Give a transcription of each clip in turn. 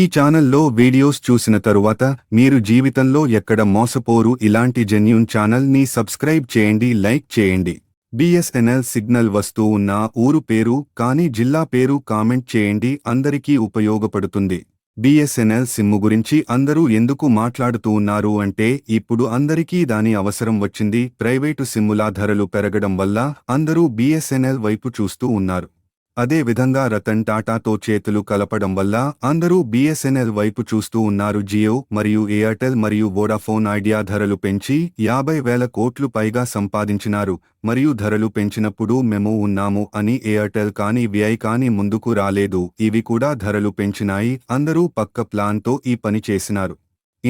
ఈ ఛానల్లో వీడియోస్ చూసిన తరువాత మీరు జీవితంలో ఎక్కడ మోసపోరు ఇలాంటి జెన్యూన్ ఛానల్ని సబ్స్క్రైబ్ చేయండి లైక్ చేయండి. బిఎస్ఎన్ఎల్ సిగ్నల్ వస్తూ ఉన్న ఊరు పేరు కానీ జిల్లా పేరు కామెంట్ చేయండి అందరికీ ఉపయోగపడుతుంది. బిఎస్ఎన్ఎల్ సిమ్ము గురించి అందరూ ఎందుకు మాట్లాడుతూ ఉన్నారు అంటే ఇప్పుడు అందరికీ దాని అవసరం వచ్చింది ప్రైవేటు సిమ్ముల ధరలు పెరగడం వల్ల అందరూ బిఎస్ఎన్ఎల్ వైపు చూస్తూ ఉన్నారు. అదే విధంగా రతన్ టాటాతో చేతులు కలపడం వల్ల అందరూ బీఎస్ఎన్ఎల్ వైపు చూస్తూ ఉన్నారు. జియో మరియు ఎయిర్టెల్ మరియు వోడాఫోన్ ఐడియా ధరలు పెంచి యాభై వేల కోట్లు పైగా సంపాదించినారు. మరియు ధరలు పెంచినప్పుడు మేము ఉన్నాము అని ఎయిర్టెల్ కానీ విఐ కానీ ముందుకు రాలేదు. ఇవి కూడా ధరలు పెంచినాయి. అందరూ పక్క ప్లాన్తో ఈ పని చేసినారు.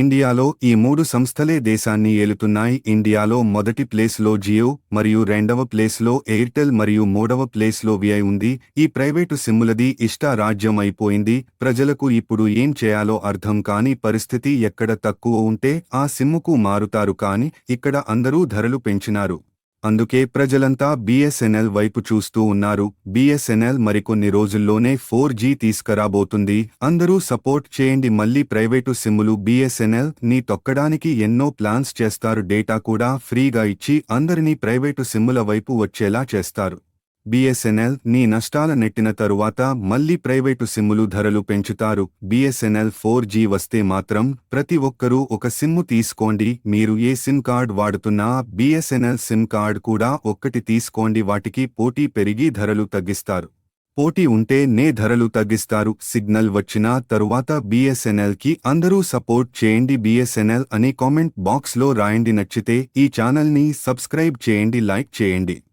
ఇండియాలో ఈ మూడు సంస్థలే దేశాన్ని ఏలుతున్నాయి. ఇండియాలో మొదటి ప్లేస్లో జియో మరియు రెండవ ప్లేస్లో ఎయిర్టెల్ మరియు మూడవ ప్లేస్లో విఐ ఉంది. ఈ ప్రైవేటు సిమ్ములది ఇష్ట రాజ్యం అయిపోయింది ప్రజలకు ఇప్పుడు ఏం చేయాలో అర్థం కాని పరిస్థితి ఎక్కడ తక్కువ ఉంటే ఆ సిమ్ముకు మారుతారు కాని ఇక్కడ అందరూ ధరలు పెంచినారు. అందుకే ప్రజలంతా బిఎస్ఎన్ఎల్ వైపు చూస్తూ ఉన్నారు. బిఎస్ఎన్ఎల్ మరికొన్ని రోజుల్లోనే ఫోర్ జీ తీసుకురాబోతుంది. అందరూ సపోర్ట్ చేయండి. మళ్ళీ ప్రైవేటు సిమ్ములు బీఎస్ఎన్ఎల్ని తొక్కడానికి ఎన్నో ప్లాన్స్ చేస్తారు. డేటా కూడా ఫ్రీగా ఇచ్చి అందరినీ ప్రైవేటు సిమ్ముల వైపు వచ్చేలా చేస్తారు. బిఎస్ఎన్ఎల్ నీ నష్టాల నెట్టిన తరువాత మళ్ళీ ప్రైవేటు సిమ్ములు ధరలు పెంచుతారు. బిఎస్ఎన్ఎల్ ఫోర్ జీ వస్తే మాత్రం ప్రతి ఒక్కరూ ఒక సిమ్ము తీసుకోండి. మీరు ఏ సిమ్ కార్డ్ వాడుతున్నా బిఎస్ఎన్ఎల్ సిమ్ కార్డ్ కూడా ఒక్కటి తీసుకోండి. వాటికి పోటీ పెరిగి ధరలు తగ్గిస్తారు. పోటీ ఉంటే నే ధరలు తగ్గిస్తారు. సిగ్నల్ వచ్చిన తరువాత బిఎస్ఎన్ఎల్కి అందరూ సపోర్ట్ చేయండి. బిఎస్ఎన్ఎల్ అని కామెంట్ బాక్స్లో రాయండి. నచ్చితే ఈ ఛానల్ని సబ్స్క్రైబ్ చేయండి. లైక్ చేయండి.